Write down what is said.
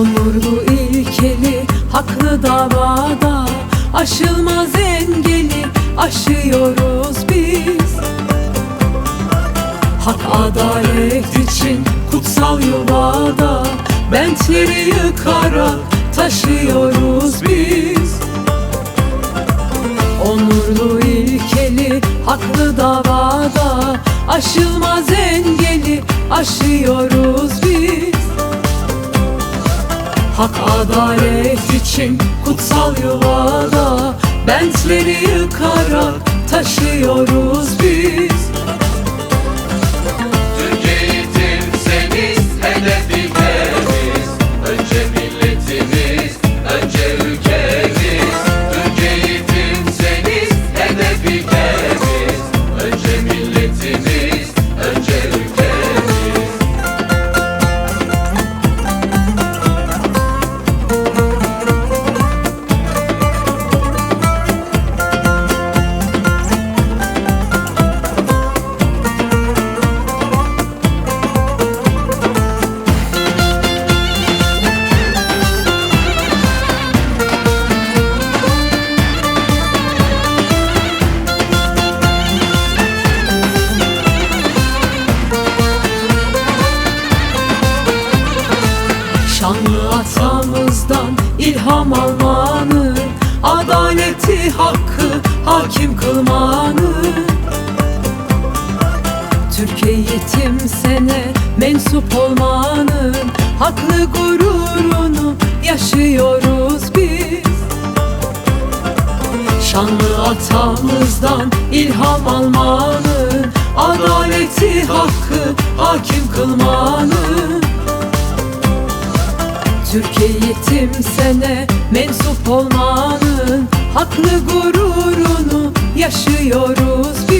Olur mu ilkeli haklı davada. Aşılmaz engeli aşıyoruz biz. Hak adalet için kutsal yuvada Bentleri yıkarak taşıyoruz biz. Onurlu ilkeli haklı davada Aşılmaz engeli aşıyoruz biz. Hak adalet için kutsal yuvada Bentleri yıkarak taşıyoruz biz Şanlı atamızdan ilham almanı Adaleti hakkı hakim kılmanı. Türkiye yetim sene mensup olmanın Haklı gururunu yaşıyoruz biz. Şanlı atamızdan ilham almanın Adaleti hakkı hakim kılmanın sene mensup olmanın Haklı gururunu yaşıyoruz biz